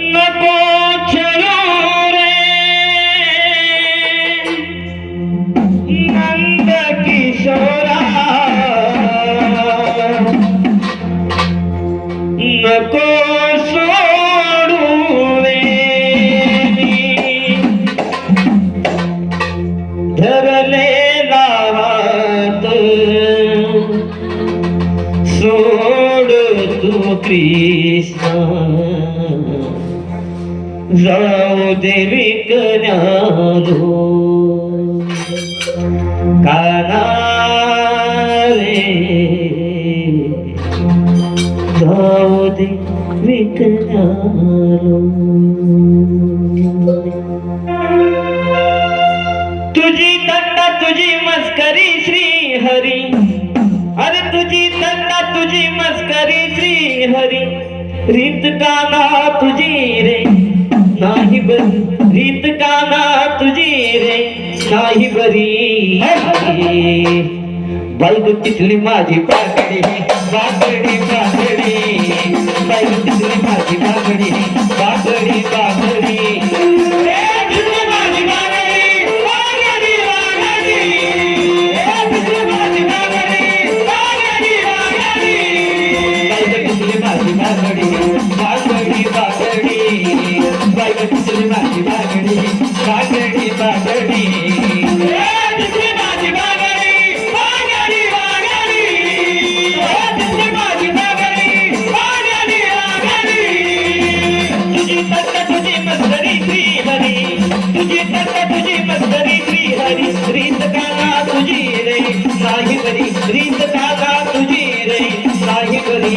Let जाऊ देवी विकण्यालो काना रे जाऊ दे विकण्यालो तुझी दंडा तुझी मस्करी श्री हरी. अरे तुझी तत्ता तुझी मस्करी श्री हरी. रीत काना तुझी रे रीत का ना तुझे रे शाही बरी बल्ब तिथली माजी पाकडी पाकडी पाकडी। बल्ब तिथली माजी पाकडी पाकडी पाकडी। बागड़ी बाजली माझी बागडी बागडी बागडी तुझी तत्ता तुझी मस्तरी श्री हरी रीत काला तुझी रे साहिबरी रीत काला तुझी रे साहिबरी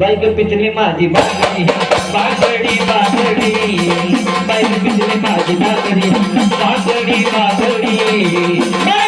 बाईक पिचली माझी बागडी बागडी बागडी बाईक पिचली माझी बागडी बागडी बागडी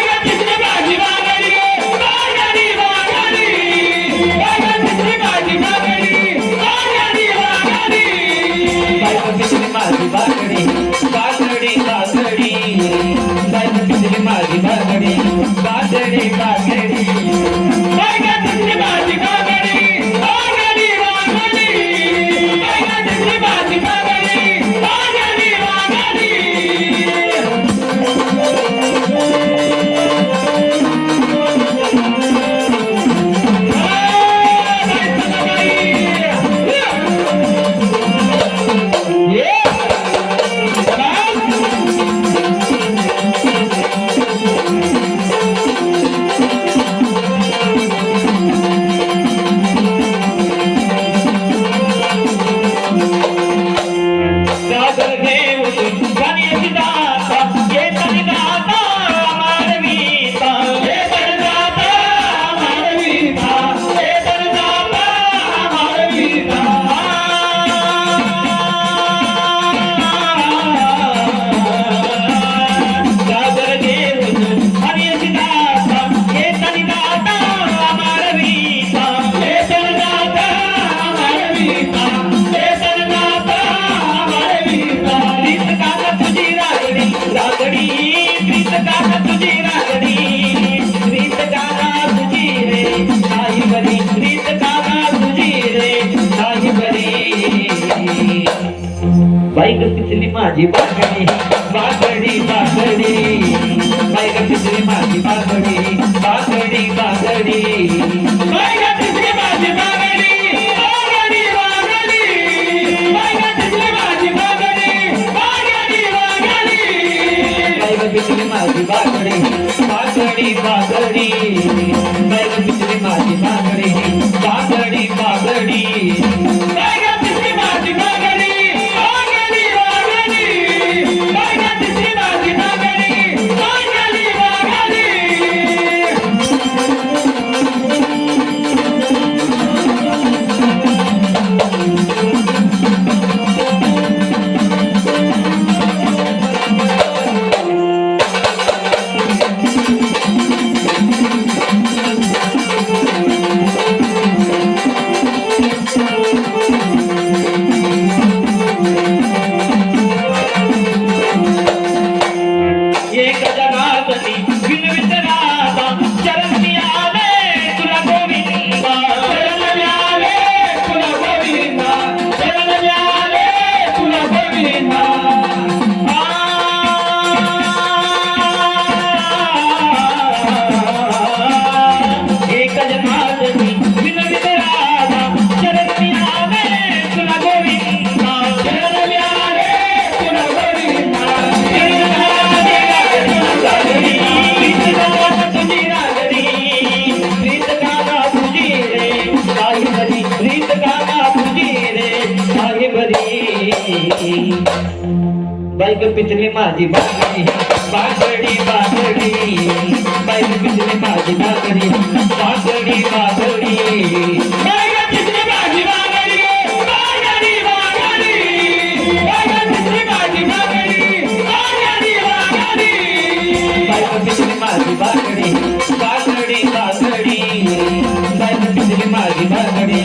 माझी बागडी बागडी बागडी बायका पिचली माझी बागडी बागडी बागडी बायका पिचली माझी बागडी बागडी बागडी बायका पिचली माझी बागडी बागडी बागडी बायका पिचली माझी बागडी बागडी बागडी बाईक पिचली माझी बागडी बागडी बागडी बाईक पिचली माझी बाईक पिचली माझी बागडी